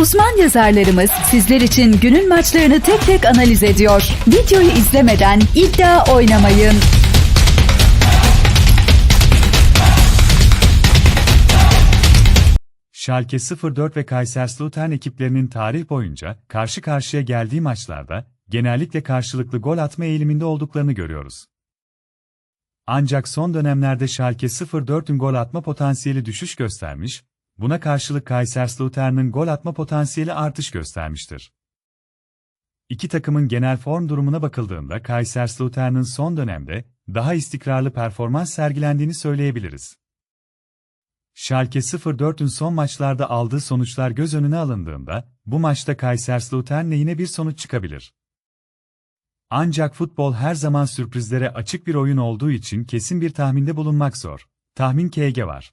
Uzman yazarlarımız sizler için günün maçlarını tek tek analiz ediyor. Videoyu izlemeden iddia oynamayın. Schalke 04 ve Kaiserslautern ekiplerinin tarih boyunca karşı karşıya geldiği maçlarda genellikle karşılıklı gol atma eğiliminde olduklarını görüyoruz. Ancak son dönemlerde Schalke 04'ün gol atma potansiyeli düşüş göstermiş, buna karşılık Kaiserslautern'ın gol atma potansiyeli artış göstermiştir. İki takımın genel form durumuna bakıldığında Kaiserslautern'ın son dönemde daha istikrarlı performans sergilendiğini söyleyebiliriz. Schalke 04'ün son maçlarda aldığı sonuçlar göz önüne alındığında, bu maçta Kaiserslautern lehine bir sonuç çıkabilir. Ancak futbol her zaman sürprizlere açık bir oyun olduğu için kesin bir tahminde bulunmak zor. Tahmin KG var.